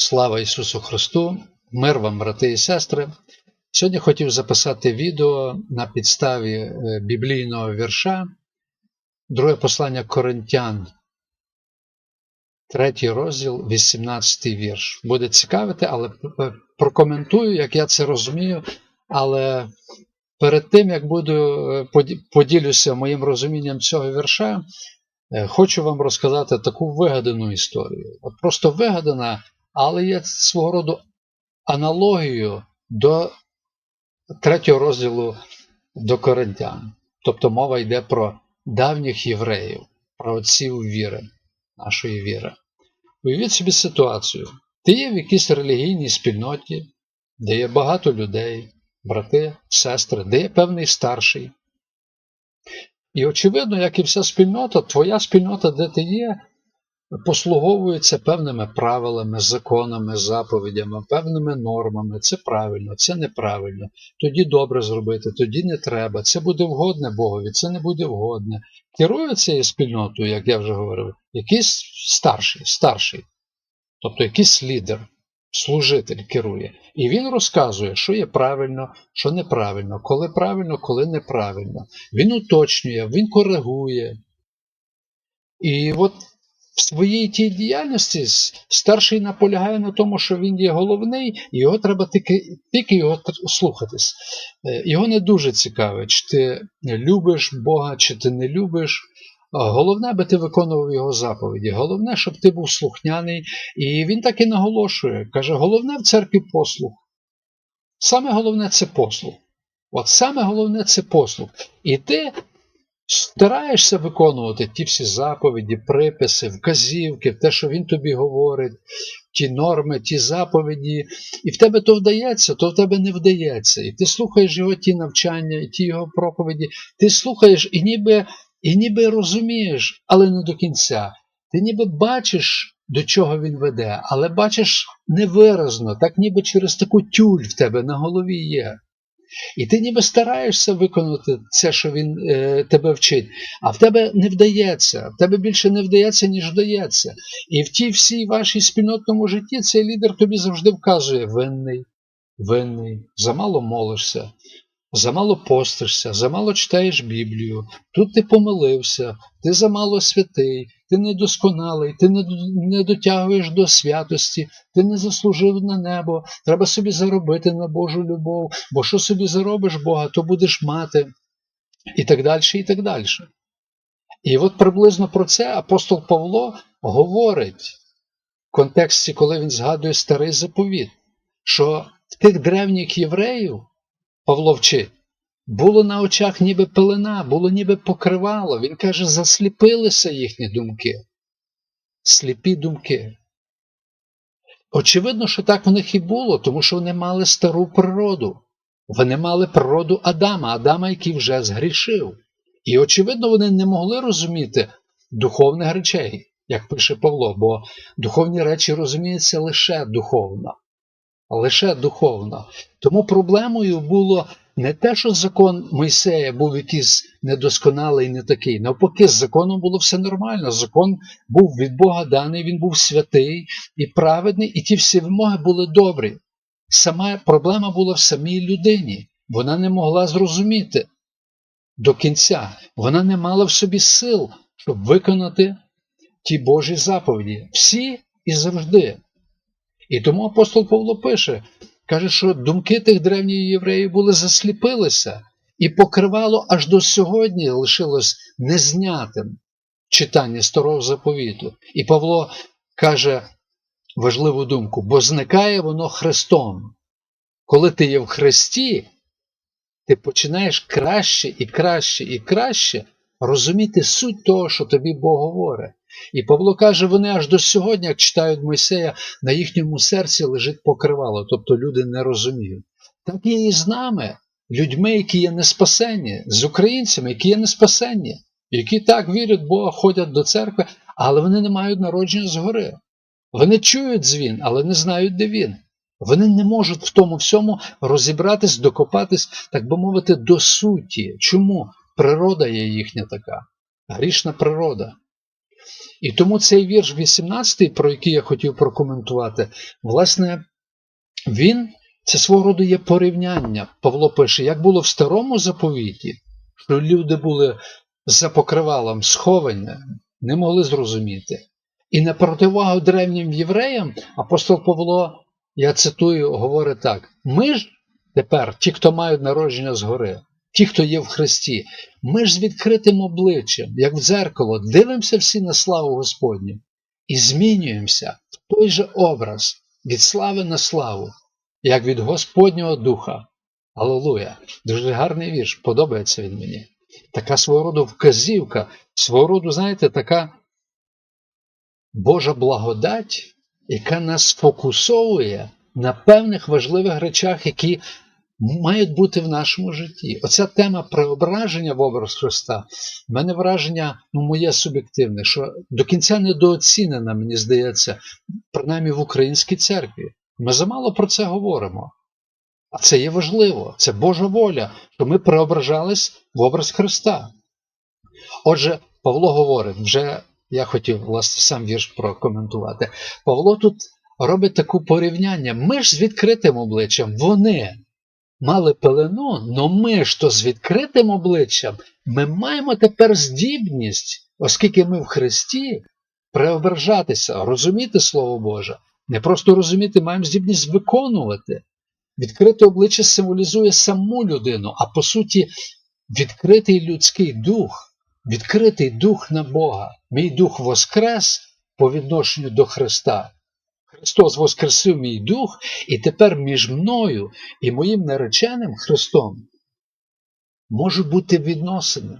Слава Ісусу Христу! Мир вам, брати і сестри! Сьогодні хотів записати відео на підставі е, біблійного вірша, друге послання Коринтян, третій розділ, 18 вірш. Буде цікавити, але прокоментую, як я це розумію. Але перед тим, як буду е, поділюся моїм розумінням цього вірша, е, хочу вам розказати таку вигадану історію. От просто вигадана, але є свого роду аналогію до третього розділу до Коринтян. Тобто мова йде про давніх євреїв, про отців віри, нашої віри. Уявіть собі ситуацію. Ти є в якійсь релігійній спільноті, де є багато людей, брати, сестри, де є певний старший. І очевидно, як і вся спільнота, твоя спільнота, де ти є, послуговується певними правилами, законами, заповідями, певними нормами. Це правильно, це неправильно. Тоді добре зробити, тоді не треба. Це буде вгодне Богові, це не буде вгодне. Керує цією спільнотою, як я вже говорив, якийсь старший, старший, тобто якийсь лідер, служитель керує. І він розказує, що є правильно, що неправильно, коли правильно, коли неправильно. Він уточнює, він коригує. І от в своїй тій діяльності старший наполягає на тому, що він є головний, його треба тільки, тільки його слухатись. Е, Його не дуже цікавить, чи ти любиш Бога, чи ти не любиш. Головне, аби ти виконував його заповіді. Головне, щоб ти був слухняний. І він так і наголошує. Каже, головне в церкві послух. Саме головне це послух. От саме головне це послух. І ти стараєшся виконувати ті всі заповіді, приписи, вказівки, те, що він тобі говорить, ті норми, ті заповіді, і в тебе то вдається, то в тебе не вдається. І ти слухаєш його ті навчання, і ті його проповіді, ти слухаєш і ніби, і ніби розумієш, але не до кінця. Ти ніби бачиш, до чого він веде, але бачиш невиразно, так ніби через таку тюль в тебе на голові є. І ти ніби стараєшся виконати це, що він е, тебе вчить, а в тебе не вдається, в тебе більше не вдається, ніж вдається. І в тій всій вашій спільнотному житті цей лідер тобі завжди вказує винний, винний, замало молишся, замало постишся, замало читаєш Біблію, тут ти помилився, ти замало святий, ти недосконалий, ти не, дотягуєш до святості, ти не заслужив на небо, треба собі заробити на Божу любов, бо що собі заробиш Бога, то будеш мати, і так далі, і так далі. І от приблизно про це апостол Павло говорить в контексті, коли він згадує старий заповіт, що в тих древніх євреїв, Павло вчить, було на очах ніби пелена, було ніби покривало. Він каже, засліпилися їхні думки. Сліпі думки. Очевидно, що так в них і було, тому що вони мали стару природу. Вони мали природу Адама, Адама, який вже згрішив. І, очевидно, вони не могли розуміти духовних речей, як пише Павло, бо духовні речі розуміються лише духовно. Лише духовно. Тому проблемою було не те, що закон Мойсея був якийсь недосконалий, не такий. Навпаки, з законом було все нормально. Закон був від Бога даний, він був святий і праведний, і ті всі вимоги були добрі. Сама проблема була в самій людині. Вона не могла зрозуміти до кінця. Вона не мала в собі сил, щоб виконати ті Божі заповіді. Всі і завжди. І тому апостол Павло пише, каже, що думки тих древніх євреїв були засліпилися, і покривало аж до сьогодні лишилось незнятим читання старого заповіту. І Павло каже важливу думку, бо зникає воно Христом. Коли ти є в Христі, ти починаєш краще і краще і краще розуміти суть того, що тобі Бог говорить. І Павло каже, вони аж до сьогодні, як читають Мойсея, на їхньому серці лежить покривало, тобто люди не розуміють. Так є і з нами, людьми, які є неспасенні, з українцями, які є неспасенні, які так вірять в Бога, ходять до церкви, але вони не мають народження згори. Вони чують дзвін, але не знають, де він. Вони не можуть в тому всьому розібратись, докопатись, так би мовити, до суті. Чому? Природа є їхня така, грішна природа. І тому цей вірш 18, про який я хотів прокоментувати, власне, він це свого роду є порівняння. Павло пише, як було в старому заповіті, що люди були за покривалом сховані, не могли зрозуміти. І на противагу древнім євреям апостол Павло, я цитую, говорить так: ми ж тепер, ті, хто мають народження згори, ті, хто є в Христі, ми ж з відкритим обличчям, як в дзеркало, дивимося всі на славу Господню і змінюємося в той же образ від слави на славу, як від Господнього Духа. Аллилуйя! Дуже гарний вірш, подобається він мені. Така свого роду вказівка, свого роду, знаєте, така Божа благодать, яка нас фокусовує на певних важливих речах, які мають бути в нашому житті. Оця тема преображення в образ Христа, в мене враження, ну, моє суб'єктивне, що до кінця недооцінена, мені здається, принаймні в українській церкві. Ми замало про це говоримо. А це є важливо, це Божа воля, що ми преображались в образ Христа. Отже, Павло говорить, вже я хотів власне сам вірш прокоментувати. Павло тут робить таку порівняння. Ми ж з відкритим обличчям, вони мали пелену, але ми ж то з відкритим обличчям ми маємо тепер здібність, оскільки ми в Христі, преображатися, розуміти Слово Боже. Не просто розуміти, маємо здібність виконувати. Відкрите обличчя символізує саму людину, а по суті, відкритий людський дух, відкритий дух на Бога. Мій дух воскрес по відношенню до Христа. Христос воскресив мій дух, і тепер між мною і моїм нареченим Христом можуть бути відносини.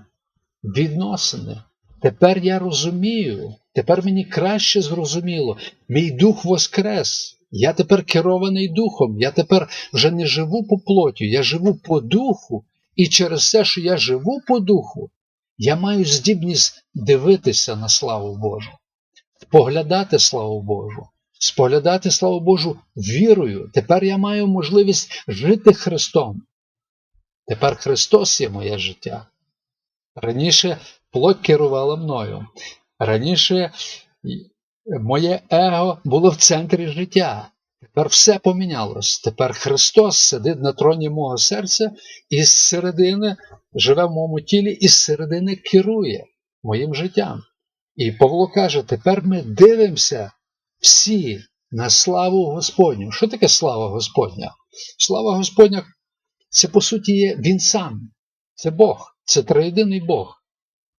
Відносини. Тепер я розумію, тепер мені краще зрозуміло. Мій дух воскрес. Я тепер керований духом, я тепер вже не живу по плоті, я живу по духу, і через те, що я живу по духу, я маю здібність дивитися на славу Божу, споглядати славу Божу, споглядати славу Божу вірою. Тепер я маю можливість жити Христом. Тепер Христос є моє життя. Раніше плоть керувала мною. Раніше моє его було в центрі життя. Тепер все помінялось. Тепер Христос сидить на троні мого серця і з середини живе в моєму тілі, і з середини керує моїм життям. І Павло каже: тепер ми дивимося всі на славу Господню. Що таке слава Господня? Слава Господня це, по суті, є Він сам. Це Бог, це триєдиний Бог,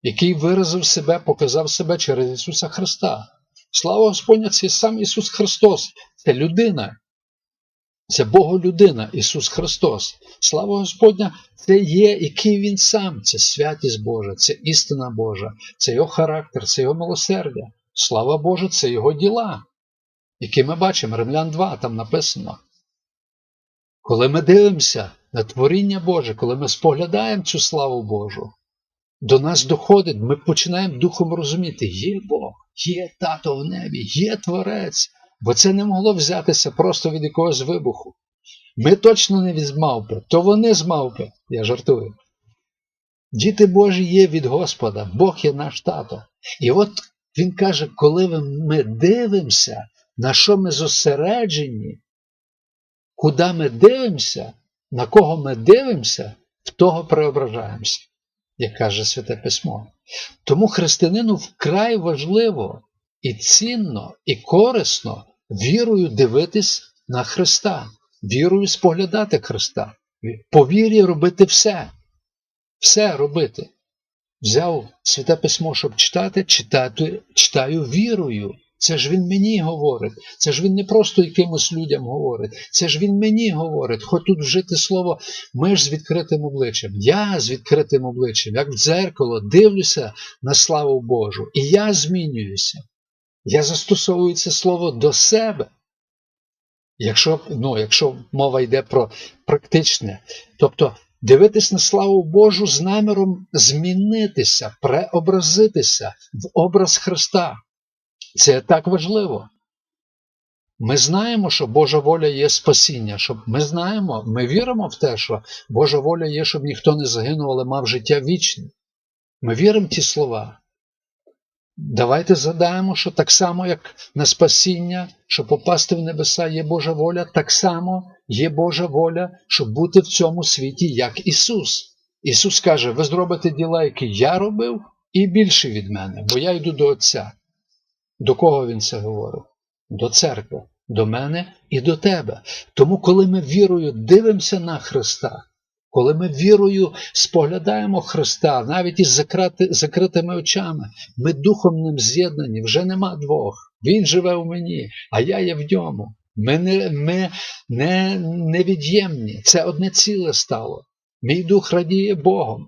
який виразив себе, показав себе через Ісуса Христа. Слава Господня, це сам Ісус Христос, це людина. Це Боголюдина, Ісус Христос. Слава Господня, це є, який Він сам, це святість Божа, це істина Божа, це Його характер, це Його милосердя. Слава Божа, це Його діла, які ми бачимо, Римлян 2, там написано. Коли ми дивимося на творіння Боже, коли ми споглядаємо цю славу Божу, до нас доходить, ми починаємо духом розуміти, є Бог, є тато в небі, є Творець, бо це не могло взятися просто від якогось вибуху. Ми точно не від мавпи, то вони з мавпи, я жартую. Діти Божі є від Господа, Бог є наш тато. І от він каже, коли ми дивимося, на що ми зосереджені, куди ми дивимося, на кого ми дивимося, в того преображаємося як каже Святе Письмо. Тому християнину вкрай важливо і цінно, і корисно вірою дивитись на Христа, вірою споглядати Христа, по вірі робити все, все робити. Взяв Святе Письмо, щоб читати, читати, читаю вірою. Це ж він мені говорить, це ж він не просто якимось людям говорить, це ж він мені говорить. Хоч тут вжити слово, ми ж з відкритим обличчям. Я з відкритим обличчям, як в дзеркало, дивлюся на славу Божу. І я змінююся. Я застосовую це слово до себе. Якщо ну, якщо мова йде про практичне, тобто дивитись на славу Божу з наміром змінитися, преобразитися в образ Христа. Це так важливо. Ми знаємо, що Божа воля є спасіння. Щоб Ми знаємо, ми віримо в те, що Божа воля є, щоб ніхто не загинув, але мав життя вічне. Ми віримо в ті слова. Давайте задаємо, що так само, як на спасіння, щоб попасти в небеса є Божа воля, так само є Божа воля, щоб бути в цьому світі, як Ісус. Ісус каже: ви зробите діла, які я робив, і більше від мене, бо я йду до Отця. До кого Він це говорив? До церкви, до мене і до тебе. Тому, коли ми вірою дивимося на Христа, коли ми вірою споглядаємо Христа, навіть із закрити, закритими очами, ми духом ним з'єднані, вже нема двох. Він живе у мені, а я є в ньому. Ми не, ми не, невід'ємні. Це одне ціле стало. Мій дух радіє Богом.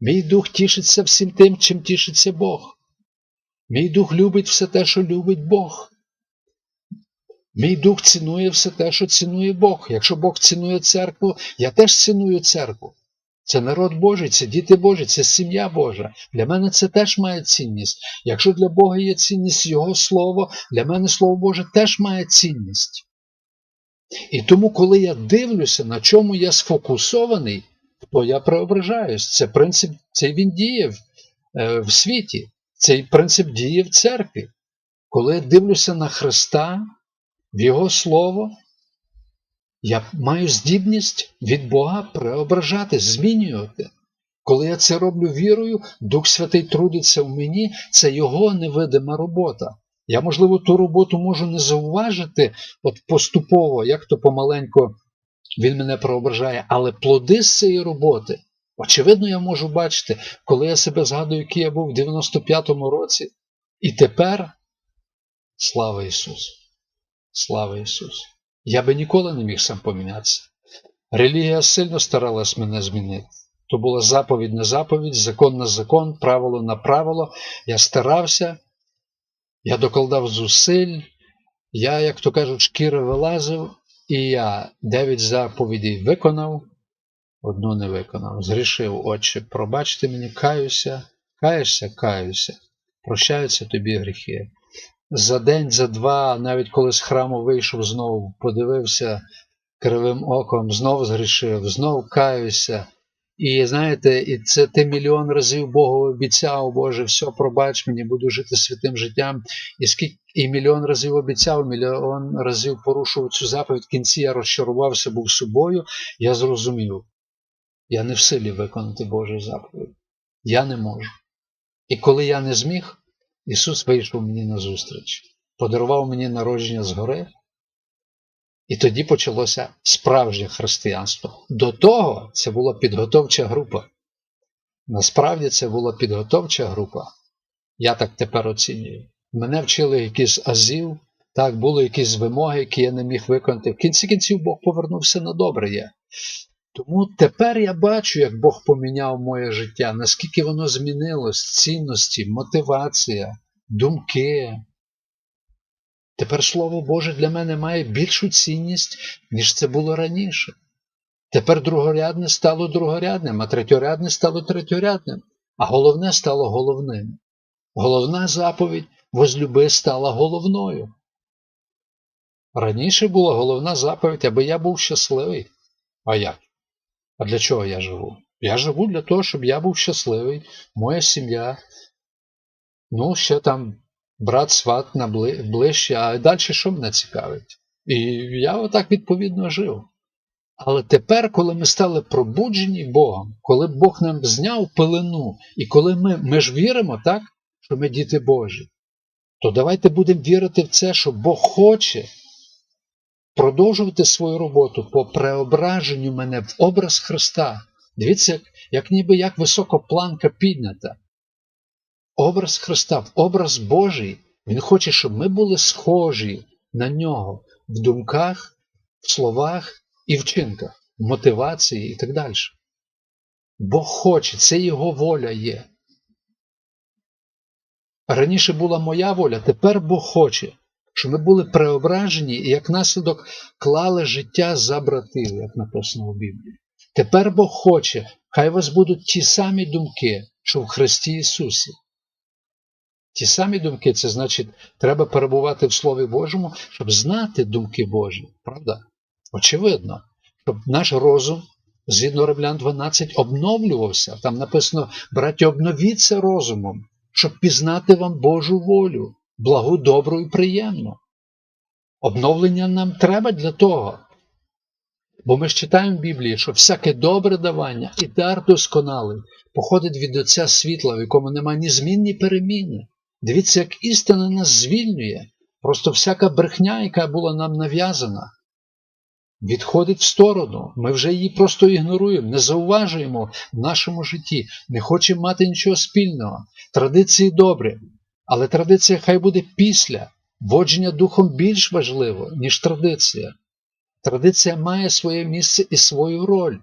Мій дух тішиться всім тим, чим тішиться Бог. Мій дух любить все те, що любить Бог. Мій дух цінує все те, що цінує Бог. Якщо Бог цінує церкву, я теж ціную церкву. Це народ Божий, це діти Божі, це сім'я Божа. Для мене це теж має цінність. Якщо для Бога є цінність Його Слово, для мене Слово Боже теж має цінність. І тому, коли я дивлюся, на чому я сфокусований, то я преображаюсь. Це принцип, цей він діє в, е, в світі, цей принцип діє в церкві. Коли я дивлюся на Христа, в Його Слово, я маю здібність від Бога преображати, змінювати. Коли я це роблю вірою, Дух Святий трудиться в мені, це Його невидима робота. Я, можливо, ту роботу можу не зауважити от поступово, як то помаленько він мене преображає, але плоди з цієї роботи, очевидно, я можу бачити, коли я себе згадую, який я був в 95-му році, і тепер слава Ісусу! Слава Ісусу! Я би ніколи не міг сам помінятися. Релігія сильно старалась мене змінити. То була заповідь на заповідь, закон на закон, правило на правило. Я старався, я докладав зусиль, я, як то кажуть, шкіри вилазив, і я дев'ять заповідей виконав, одну не виконав. Зрішив, Отче, пробачте мені, каюся, каєшся, каюся, прощаються тобі гріхи. За день, за два, навіть коли з храму вийшов знову, подивився кривим оком, знов згрішив, знов каюся. І знаєте, і це ти мільйон разів Богу обіцяв, Боже, все, пробач мені, буду жити святим життям. І скільки і мільйон разів обіцяв, мільйон разів порушував цю заповідь. В кінці я розчарувався, був собою. Я зрозумів, я не в силі виконати Божу заповідь. Я не можу. І коли я не зміг, Ісус вийшов мені на зустріч, подарував мені народження згори. І тоді почалося справжнє християнство. До того це була підготовча група. Насправді це була підготовча група. Я так тепер оцінюю. Мене вчили якісь азів, так, були якісь вимоги, які я не міг виконати. В кінці кінців Бог повернувся на добре. Тому тепер я бачу, як Бог поміняв моє життя, наскільки воно змінилось, цінності, мотивація, думки. Тепер Слово Боже для мене має більшу цінність, ніж це було раніше. Тепер другорядне стало другорядним, а третьорядне стало третьорядним, а головне стало головним. Головна заповідь возлюби стала головною. Раніше була головна заповідь, аби я був щасливий. А як? А для чого я живу? Я живу для того, щоб я був щасливий, моя сім'я. Ну, ще там брат сват на ближче, а далі що мене цікавить? І я отак відповідно жив. Але тепер, коли ми стали пробуджені Богом, коли Бог нам зняв пилину, і коли ми ми ж віримо, так, що ми діти Божі, то давайте будемо вірити в це, що Бог хоче продовжувати свою роботу по преображенню мене в образ Христа. Дивіться, як, ніби як високо планка піднята. Образ Христа, в образ Божий, Він хоче, щоб ми були схожі на нього в думках, в словах і вчинках, в мотивації і так далі. Бог хоче, це Його воля є. Раніше була моя воля, тепер Бог хоче, щоб ми були преображені і як наслідок клали життя за братів, як написано у Біблії. Тепер Бог хоче, хай у вас будуть ті самі думки, що в Христі Ісусі. Ті самі думки, це значить, треба перебувати в Слові Божому, щоб знати думки Божі. Правда? Очевидно, щоб наш розум, згідно Римлян 12, обновлювався. Там написано, браті, обновіться розумом, щоб пізнати вам Божу волю, благу, добру і приємну. Обновлення нам треба для того. Бо ми ж читаємо в Біблії, що всяке добре давання і дар досконалий походить від Отця світла, в якому немає ні змін, ні переміни. Дивіться, як істина нас звільнює. Просто всяка брехня, яка була нам нав'язана, відходить в сторону. Ми вже її просто ігноруємо, не зауважуємо в нашому житті, не хочемо мати нічого спільного. Традиції добрі, але традиція хай буде після. Водження духом більш важливо, ніж традиція. Традиція має своє місце і свою роль.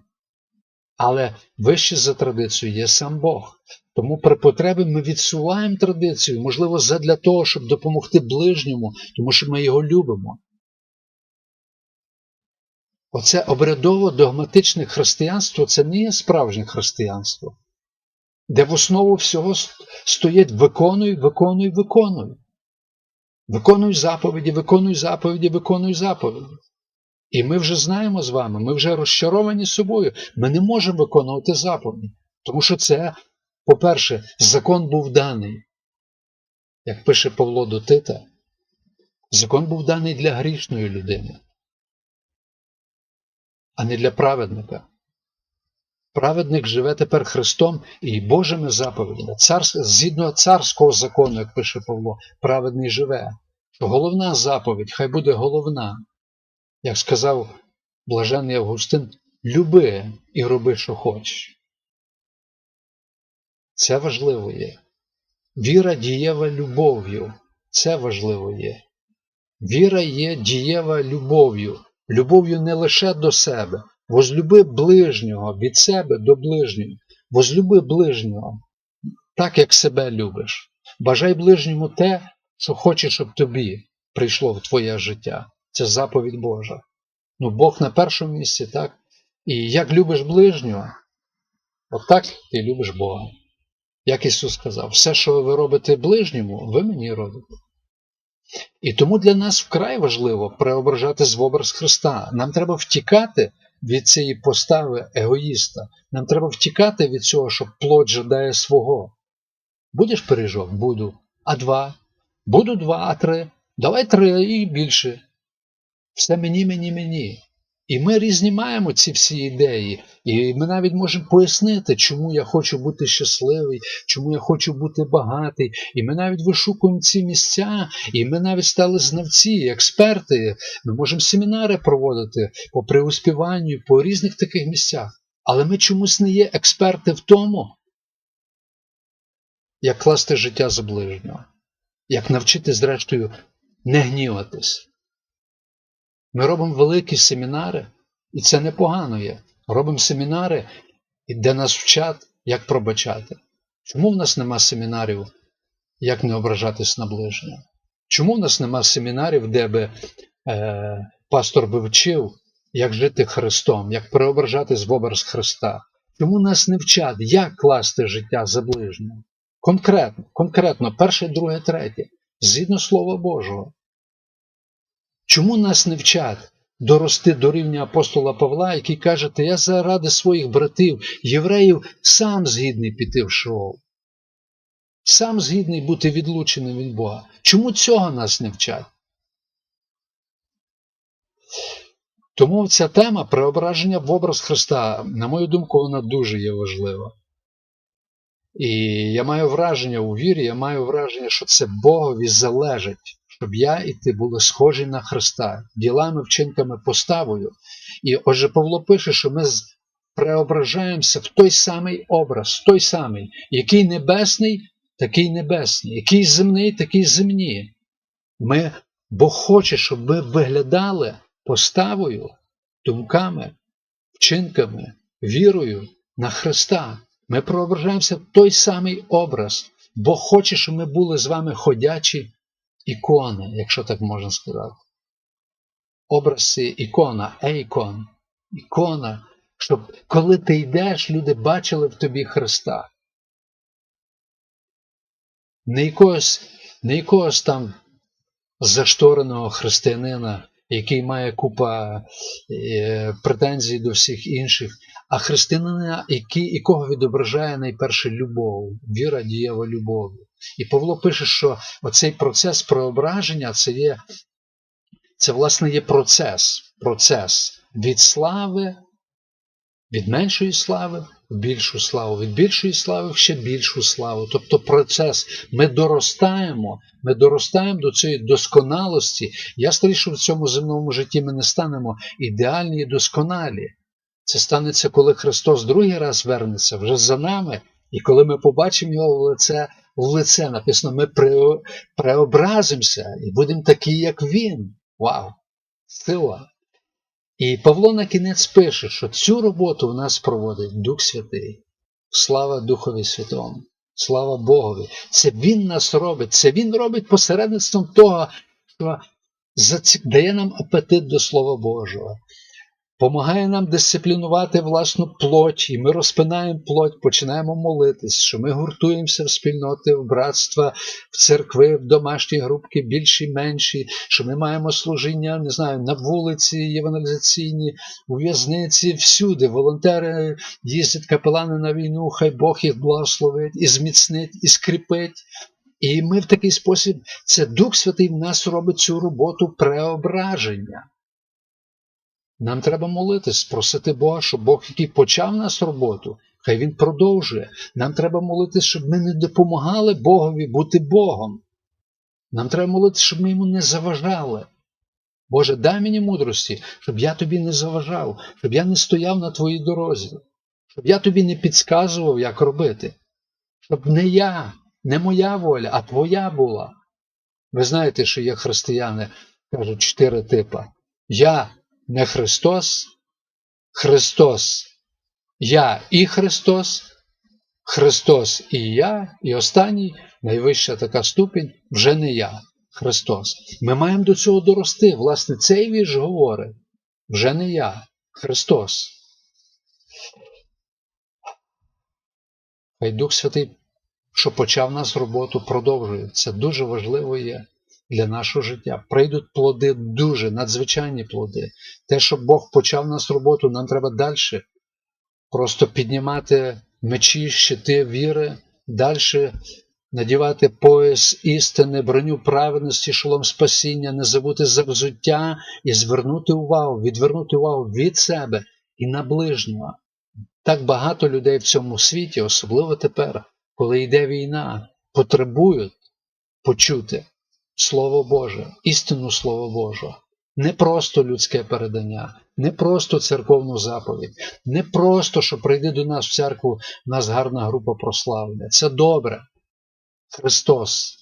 Але вище за традицію є сам Бог. Тому при потребі ми відсуваємо традицію, можливо, задля того, щоб допомогти ближньому, тому що ми його любимо. Оце обрядово-догматичне християнство це не є справжнє християнство, де в основу всього стоїть виконуй, виконуй, виконуй. Виконуй заповіді, виконуй заповіді, виконуй заповіді. І ми вже знаємо з вами, ми вже розчаровані собою. Ми не можемо виконувати заповіді. Тому що це, по-перше, закон був даний. Як пише Павло до Тита, закон був даний для грішної людини, а не для праведника. Праведник живе тепер Христом і Божими заповідями. Цар, згідно царського закону, як пише Павло, праведний живе. Головна заповідь, хай буде головна. Як сказав блаженний Августин, люби і роби, що хочеш. Це важливо є. Віра дієва любов'ю. Це важливо є. Віра є дієва любов'ю. Любов'ю не лише до себе. Возлюби ближнього від себе до ближнього. Возлюби ближнього, так як себе любиш. Бажай ближньому те, що хочеш, щоб тобі прийшло в твоє життя. Це заповідь Божа. Ну, Бог на першому місці, так? І як любиш ближнього, отак ти любиш Бога. Як Ісус сказав, все, що ви робите ближньому, ви мені робите. І тому для нас вкрай важливо преображатись в образ Христа. Нам треба втікати від цієї постави егоїста. Нам треба втікати від цього, що плод жадає свого. Будеш пиріжок? Буду. А два? Буду два, а три. Давай три і більше. Все мені, мені, мені. І ми різні маємо ці всі ідеї. І ми навіть можемо пояснити, чому я хочу бути щасливий, чому я хочу бути багатий. І ми навіть вишукуємо ці місця, і ми навіть стали знавці, експерти. Ми можемо семінари проводити по преуспіванню, по різних таких місцях. Але ми чомусь не є експерти в тому, як класти життя за ближнього, як навчити, зрештою, не гніватись. Ми робимо великі семінари, і це непогано є. Робимо семінари, де нас вчать, як пробачати. Чому в нас нема семінарів, як не ображатись на ближнього? Чому в нас нема семінарів, де би е, пастор би вчив, як жити Христом, як преображатись в образ Христа? Чому нас не вчать, як класти життя за ближнього? Конкретно, конкретно, перше, друге, третє, згідно Слова Божого. Чому нас не вчать дорости до рівня апостола Павла, який каже, та я заради своїх братів, євреїв, сам згідний піти в шоу? Сам згідний бути відлученим від Бога. Чому цього нас не вчать? Тому ця тема преображення в образ Христа, на мою думку, вона дуже є важлива. І я маю враження у вірі, я маю враження, що це Богові залежить щоб я і ти були схожі на Христа, ділами, вчинками, поставою. І отже, Павло пише, що ми преображаємося в той самий образ, той самий, який небесний, такий небесний, який земний, такий земні. Ми, Бог хоче, щоб ми виглядали поставою, думками, вчинками, вірою на Христа. Ми преображаємося в той самий образ. Бог хоче, щоб ми були з вами ходячі ікони, якщо так можна сказати. Образи ікона, ейкон, ікона, щоб коли ти йдеш, люди бачили в тобі Христа. Не якогось, не якогось там заштореного християнина, який має купа е, претензій до всіх інших, а християнина, який, якого відображає найперше любов, віра дієва любов'ю. І Павло пише, що оцей процес преображення це є, це власне є процес, процес від слави, від меншої слави в більшу славу, від більшої слави в ще більшу славу. Тобто процес, ми доростаємо, ми доростаємо до цієї досконалості. Я старі, що в цьому земному житті ми не станемо ідеальні і досконалі. Це станеться, коли Христос другий раз вернеться вже за нами, і коли ми побачимо його в лице, в лице написано, ми преобразимося і будемо такі, як Він. Вау! Сила! І Павло на кінець пише, що цю роботу в нас проводить Дух Святий. Слава Духові Святому, слава Богові. Це Він нас робить, це Він робить посередництвом того, що дає нам апетит до Слова Божого. Помагає нам дисциплінувати власну плоть, і ми розпинаємо плоть, починаємо молитись, що ми гуртуємося в спільноти, в братства, в церкви, в домашні групки, більші, менші, що ми маємо служіння, не знаю, на вулиці, євангелізаційні, у в'язниці, всюди. Волонтери їздять капелани на війну, хай Бог їх благословить, і зміцнить, і скріпить. І ми в такий спосіб, це Дух Святий в нас робить цю роботу преображення. Нам треба молитись, просити Бога, щоб Бог, який почав нас роботу, хай Він продовжує. Нам треба молитись, щоб ми не допомагали Богові бути Богом. Нам треба молитися, щоб ми йому не заважали. Боже, дай мені мудрості, щоб я тобі не заважав, щоб я не стояв на твоїй дорозі, щоб я тобі не підказував, як робити. Щоб не я, не моя воля, а твоя була. Ви знаєте, що є християни, кажуть, чотири типи. Я не Христос, Христос, Я і Христос, Христос і я, і останній, найвища така ступінь, вже не я, Христос. Ми маємо до цього дорости. Власне, цей вірш говорить, вже не я, Христос. Хай Дух Святий, що почав нас роботу, продовжує. Це дуже важливо є для нашого життя. Прийдуть плоди дуже надзвичайні плоди. Те, що Бог почав нас роботу, нам треба далі просто піднімати мечі, щити віри, далі надівати пояс істини, броню праведності, шолом спасіння, не забути за взуття і звернути увагу, відвернути увагу від себе і на ближнього. Так багато людей в цьому світі, особливо тепер, коли йде війна, потребують почути Слово Боже, істинну Слово Боже. Не просто людське передання, не просто церковну заповідь, не просто, що прийди до нас в церкву, в нас гарна група прославлення. Це добре. Христос.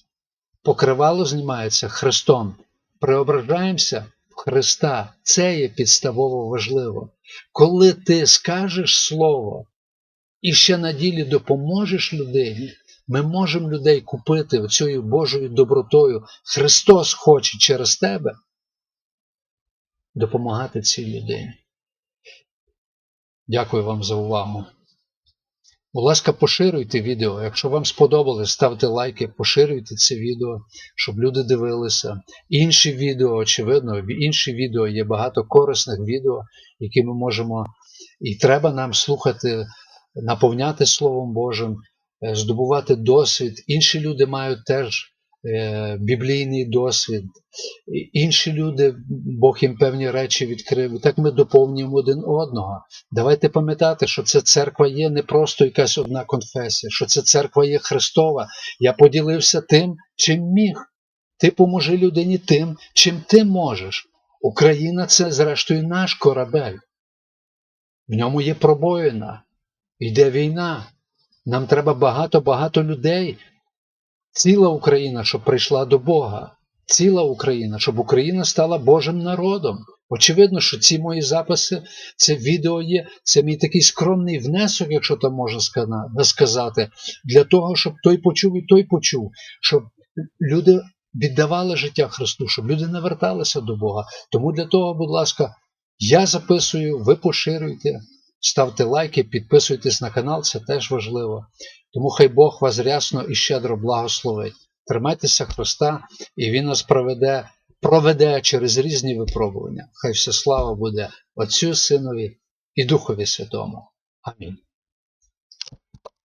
Покривало знімається Христом. Преображаємося в Христа. Це є підставово важливо. Коли ти скажеш Слово і ще на ділі допоможеш людині, ми можемо людей купити цією Божою добротою. Христос хоче через тебе допомагати цій людині. Дякую вам за увагу. Будь ласка, поширюйте відео. Якщо вам сподобалось, ставте лайки, поширюйте це відео, щоб люди дивилися. Інші відео, очевидно, в інші відео є багато корисних відео, які ми можемо і треба нам слухати, наповняти Словом Божим. Е, здобувати досвід. Інші люди мають теж е, біблійний досвід. Інші люди, Бог їм певні речі відкрив. Так ми доповнюємо один одного. Давайте пам'ятати, що ця церква є не просто якась одна конфесія, що ця церква є Христова. Я поділився тим, чим міг. Ти поможи людині тим, чим ти можеш. Україна це, зрештою, наш корабель. В ньому є пробоїна. Йде війна. Нам треба багато-багато людей. Ціла Україна, щоб прийшла до Бога. Ціла Україна, щоб Україна стала Божим народом. Очевидно, що ці мої записи, це відео є, це мій такий скромний внесок, якщо там можна сказати, для того, щоб той почув і той почув, щоб люди віддавали життя Христу, щоб люди не верталися до Бога. Тому для того, будь ласка, я записую, ви поширюйте. Ставте лайки, підписуйтесь на канал, це теж важливо. Тому хай Бог вас рясно і щедро благословить. Тримайтеся Христа, і Він нас проведе, проведе через різні випробування. Хай вся слава буде Отцю Синові і Духові Святому. Амінь.